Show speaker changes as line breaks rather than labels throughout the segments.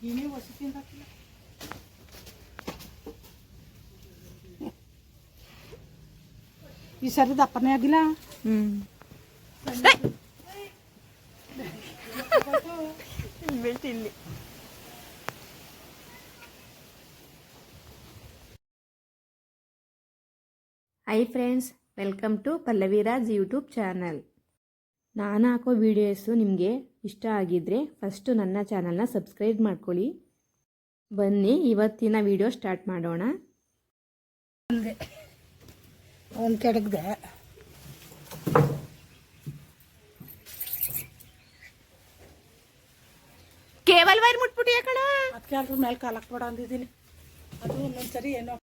ಗಿಣಿ ಹೊಸ ತಿಂದಾಕಿಲ್ಲ ಈ ಸರಿ. ದಪ್ಪನೇ ಆಗಿಲ್ಲ
ಹ್ಮ್ ಇಲ್ಲಿ hi friends welcome to Pallaviraj YouTube channel ನಾನು ಹಾಕೋ ವೀಡಿಯೋಸು ನಿಮಗೆ ಇಷ್ಟ ಆಗಿದ್ದರೆ ಫಸ್ಟು ನನ್ನ ಚಾನಲ್ನ ಸಬ್ಸ್ಕ್ರೈಬ್ ಮಾಡ್ಕೊಳ್ಳಿ. ಬನ್ನಿ ಇವತ್ತಿನ ವಿಡಿಯೋ ಸ್ಟಾರ್ಟ್ ಮಾಡೋಣ.
ಒಂದು. ಕೆಡಗ್ದೆ
ಕೇವಲ್ ವೈರ್ ಮುಟ್ಬಿಟ್ಟು ಯಾಕಣ
ಅದಕ್ಕೆ ಅದ್ರ ಮೇಲೆ ಕಾಲ ಬೇಡ ಅಂದಿದ್ದೀನಿ. ಅದು ಒಂದೊಂದ್ಸರಿ ಏನೋ.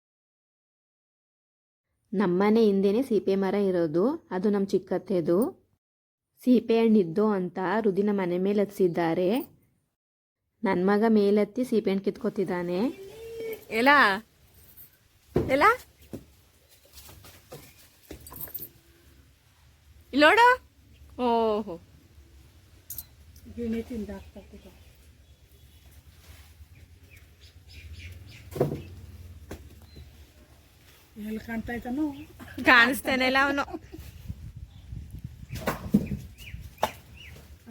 ನಮ್ಮನೆ ಹಿಂದೆನೇ ಸೀಪೆ ಮರ ಇರೋದು ಅದು ನಮ್ಮ ಚಿಕ್ಕತ್ತೆದು. ಸೀಪೆ ಹಣ್ಣಿದ್ದು ಅಂತ ರುದಿನ ಮನೆ ಮೇಲೆ ಹತ್ಸಿದ್ದಾರೆ. ನನ್ನ ಮಗ ಮೇಲೆತ್ತಿ ಸೀಪೆ ಹಣ್ಣು ಕಿತ್ಕೊತಿದ್ದಾನೆ. ಎಲ್ಲ? ಎಲ್ಲ? ಇಲ್ಲೋಡ ಓಹೋ.
ಗಿಣಿ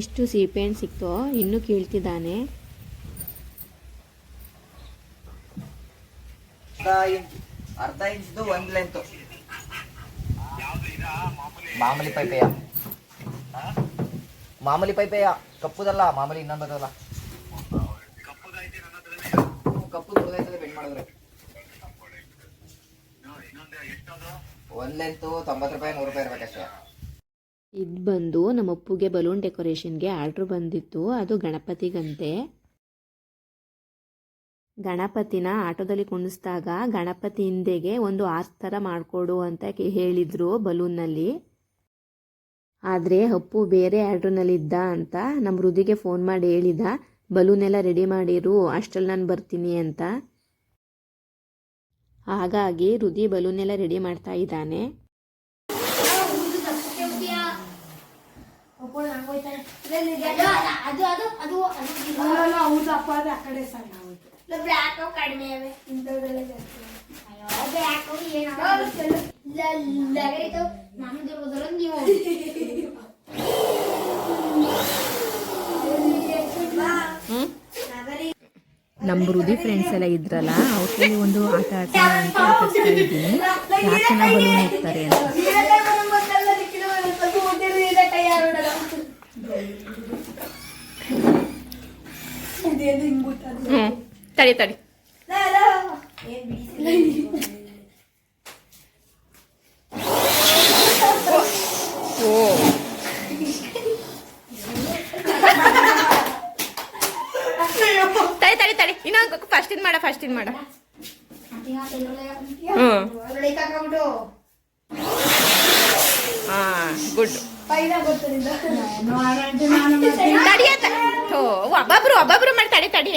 ಇಷ್ಟು ಸೀಪೆ ಹಣ್ಣು ಸಿಕ್ತೋ, ಇನ್ನೂ ಕೀಳ್ತಿದ್ದಾನೆ.
ಅರ್ಧ ಇಂಚ್, ಅರ್ಧ ಇಂಚ್ದು ಒಂದು ಲೆಂತ್ ಮಾಮೂಲಿ ಪೈಪೆಯ. ಮಾಮೂಲಿ ಪೈಪೆಯ, ಕಪ್ಪುದಲ್ಲ, ಮಾಮೂಲಿ ಇನ್ನೊಂದಲ್ಲ ಕಪ್ಪು ದೊಡ್ಡದಾಯ್ತದೆ ಬೆಂಡ್ ಮಾಡಿದ್ರೆ. ಒಂದು ಲೆಂತು ತೊಂಬತ್ತು ರೂಪಾಯಿ, ನೂರು ರೂಪಾಯಿ ಇರ್ಬೇಕಷ್ಟೇ.
ಇದು ಬಂದು ನಮ್ಮ ಅಪ್ಪುಗೆ ಬಲೂನ್ ಡೆಕೋರೇಷನ್ಗೆ ಆರ್ಡ್ರ್ ಬಂದಿತ್ತು, ಅದು ಗಣಪತಿಗಂತೆ. ಗಣಪತಿನ ಆಟೋದಲ್ಲಿ ಕುಣಿಸ್ದಾಗ ಗಣಪತಿ ಹಿಂದೆಗೆ ಒಂದು ಆರ್ಸ್ ಥರ ಮಾಡಿಕೊಡು ಅಂತ ಹೇಳಿದರು ಬಲೂನ್ನಲ್ಲಿ ಆದರೆ ಅಪ್ಪು ಬೇರೆ ಆರ್ಡ್ರ್ನಲ್ಲಿದ್ದ ಅಂತ ನಮ್ಮ ಹೃದಿಗೆ ಫೋನ್ ಮಾಡಿ ಹೇಳಿದ ಬಲೂನ್ ಎಲ್ಲ ರೆಡಿ ಮಾಡಿರು, ಅಷ್ಟರಲ್ಲಿ ನಾನು ಬರ್ತೀನಿ ಅಂತ. ಹಾಗಾಗಿ ಹೃದಿ ಬಲೂನ್ ಎಲ್ಲ ರೆಡಿ ಮಾಡ್ತಾ ಇದ್ದಾನೆ.
ಅದು ಅದು ಅದು
ಹೌದಪ್ಪ ಅದು ಆ ಕಡೆ ಸಣ್ಣ ಹೋಯ್ತು
ಬ್ಲ್ಯಾಕ್ ಕಡಿಮೆ ಅವೆ. ಇಂಥವ್ರೆಲ್ಲ ಜಾಸ್ತಿ ಅಯ್ಯೋ ಬ್ಲ್ಯಾಕ್ ಏನು ಲಗರಿತು ನಮ್ದು ಇರೋದ್ರ ನೀವು.
ನಮ್ಮ ಹೃದಿ ಫ್ರೆಂಡ್ಸ್ ಎಲ್ಲ ಇದ್ರಲ್ಲ ಅವ್ರಲ್ಲಿ ಒಂದು ಆಟ ಆಡ್ಸೋಣ ಅಂತ ಕಳಿಸ್ತಾ ಇದ್ದೀನಿ. ಯಾರು ಚೆನ್ನಾಗಿ ಬಲೂನ್ ಇರ್ತಾರೆ ಅಂತ. ತಡಿ ತಡಿ. ಓ ತಡಿ ತಡಿ. ತಡಿ ಇನ್ನೊಂದು ಫಸ್ಟ್ ಇನ್ ಮಾಡ ಫಸ್ಟ್ ಇನ್ ಮಾಡ. ಹಾಂ ಗುಡ್ ತಡಿಯ ಒಬ್ಬೊಬ್ರು ಒಬ್ಬೊಬ್ರು ಮಾಡಿ, ತಡಿ ತಡಿ.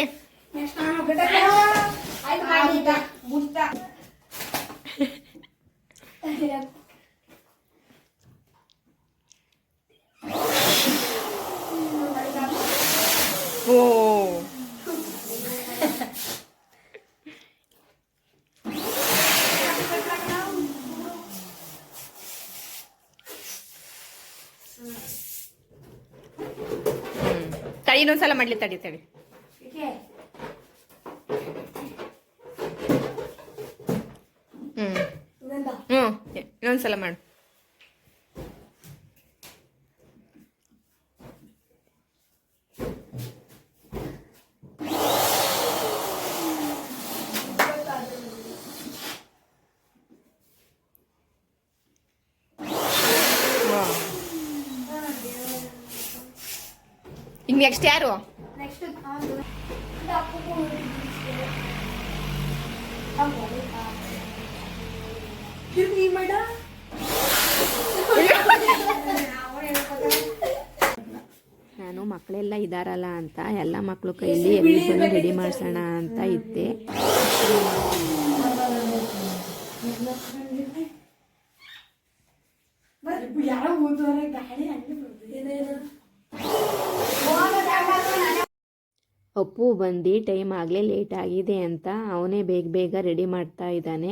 ಓ ತಡಿ ಇನ್ನೊಂದ್ಸಲ ಮಾಡ್ಲಿ ತಡಿ ತಡಿ ಇನ್ನೊಂದ್ಸಲ ಮಾಡು. ಈಗ
ನೆಕ್ಸ್ಟ್ ಯಾರು? Give
me my.
ನಾನು ಮಕ್ಕಳೆಲ್ಲ ಇದಾರಲ್ಲ ಅಂತ, ಎಲ್ಲ ಮಕ್ಕಳು ಕೈಯಲ್ಲಿ ಎಲ್ಲಿ ರೆಡಿ ಮಾಡ್ಸೋಣ ಅಂತ ಇದ್ದೆ. ಅಪ್ಪು ಬಂದು ಟೈಮ್ ಆಗಲೇ ಲೇಟ್ ಆಗಿದೆ ಅಂತ, ಅವನೇ ಬೇಗ ಬೇಗ ರೆಡಿ ಮಾಡ್ತಾ ಇದ್ದಾನೆ.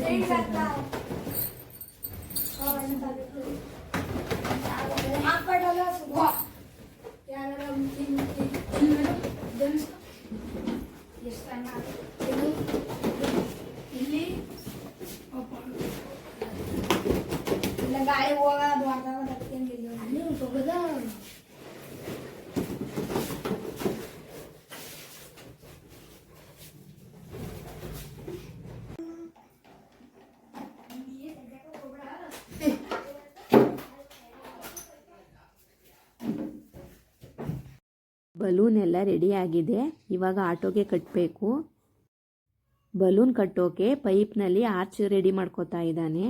再见。
ಬಲೂನ್ ಎಲ್ಲ ರೆಡಿ ಆಗಿದೆ ಇವಾಗ ಆಟೋಗೆ ಕಟ್ಟಬೇಕು ಬಲೂನ್ ಕಟ್ಟೋಕೆ ಪೈಪ್ನಲ್ಲಿ ಆರ್ಚ್ ರೆಡಿ ಮಾಡ್ಕೋತಾ ಇದ್ದಾನೆ.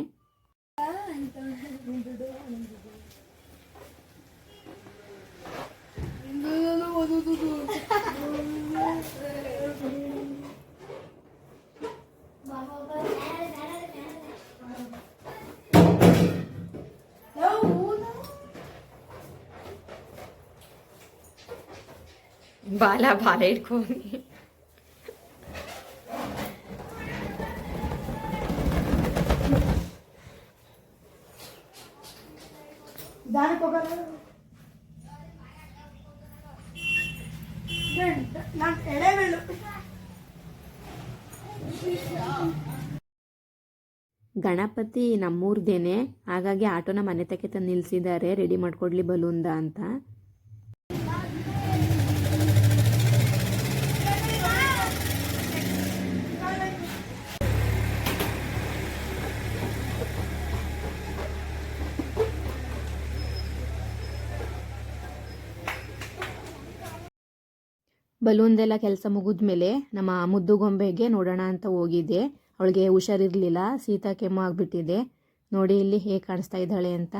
ಬಾಲ ಬಾಲ ಇಟ್ಕೊಂಡು ಗಣಪತಿ ನಮ್ಮೂರ್ದೇನೆ ಹಾಗಾಗಿ ಆಟೋನ ಮನೆ ತಕ್ಕೆ ತಂದು ನಿಲ್ಸಿದ್ದಾರೆ. ರೆಡಿ ಮಾಡ್ಕೊಡ್ಲಿ ಬಲೂಂದ ಅಂತ. ಬಲೂನ್ದೆಲ್ಲ ಕೆಲಸ ಮುಗಿದ್ಮೇಲೆ ನಮ್ಮ ಮುದ್ದು ಗೊಂಬೆಗೆ ನೋಡೋಣ ಅಂತ ಹೋಗಿದ್ದೆ. ಅವಳಿಗೆ ಹುಷಾರಿರಲಿಲ್ಲ ಶೀತ ಕೆಮ್ಮು ಆಗಿಬಿಟ್ಟಿದೆ. ನೋಡಿ ಇಲ್ಲಿ ಹೇಗೆ ಕಾಣಿಸ್ತಾ ಇದ್ದಾಳೆ ಅಂತ.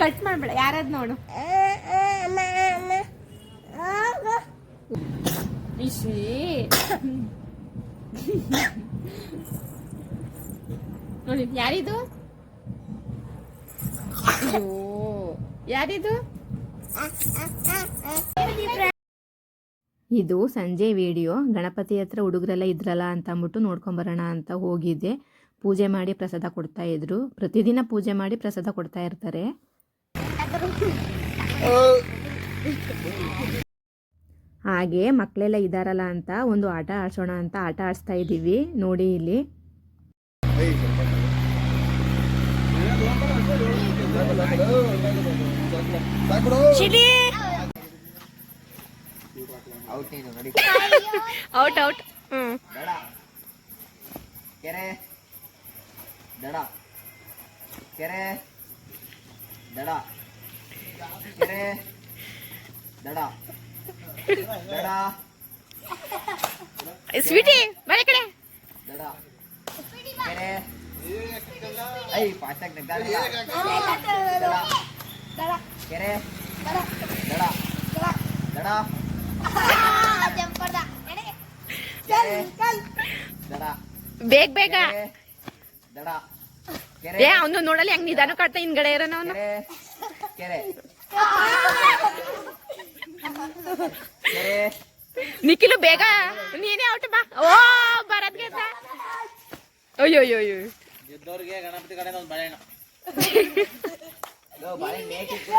ಕಟ್ ಮಾಡಬೇಡ ಯಾರದ್ ನೋಡು. ನೋಡಿ ಯಾರಿದು? ಅಯ್ಯೋ ಯಾರಿದು? ಇದು ಸಂಜೆ ವಿಡಿಯೋ. ಗಣಪತಿ ಹತ್ರ ಹುಡುಗರೆಲ್ಲ ಇದ್ರಲ್ಲ ಅಂತ ಅಂದ್ಬಿಟ್ಟು ನೋಡ್ಕೊಂಬರೋಣ ಅಂತ ಹೋಗಿದ್ದೆ. ಪೂಜೆ ಮಾಡಿ ಪ್ರಸಾದ ಕೊಡ್ತಾ ಇದ್ರು. ಪ್ರತಿದಿನ ಪೂಜೆ ಮಾಡಿ ಪ್ರಸಾದ ಕೊಡ್ತಾ ಇರ್ತಾರೆ. ಹಾಗೆ ಮಕ್ಕಳೆಲ್ಲ ಇದಾರಲ್ಲ ಅಂತ ಒಂದು ಆಟ ಆಡ್ಸೋಣ ಅಂತ ಆಟ ಆಡಿಸ್ತಾ ಇದ್ದೀವಿ. ನೋಡಿ ಇಲ್ಲಿ.
ಔಟ್ ನೀನು ನೋಡಿ
ಔಟ್ ಔಟ್ ಹ್ಮ್
ದಡ ಕೆರೆ ದಡ ಕೆರೆ ದಡ ಕೆರೆ ದಡ ದಡ
ಸ್ವೀಟಿ ಬರೀ ಕಡೆ
ದಡ ಕೆರೆ ಐ ನೆಗ್ದಾಡ ದಡ. ಕೆರೆ. ದಡ. ದಡ.
ಬೇಗ ಬೇಗ.
ಕೆರೆ. ದಡ. ಕೆರೆ.
ಏ ಅವನು ನೋಡಲಿ ಹೆಂಗ್ ನಿಧಾನ ಕಾಡ್ತಾ ಹಿಂದ್ಗಡೆ ಇರೋನ ಅವನು.
ಕೆರೆ. ಕೆರೆ.
ನಿಖಿಲು ಬೇಗ. ನೀನೇ ಔಟ್ ಬಾ. ಓ ಬರದ್ ಗೆದ್ದ ಅಯ್ಯೋ ಅಯ್ಯೋ ಅಯ್ಯೋ
ಗೆದ್ದವ್ರಿಗೆ ಗಣಪತಿ ಕಡೆ ಒಂದು ಬಾಳೆಹಣ್ಣು
ಕೆರೆ ಬಾಳೆ ಮೇಕಿತ್ತು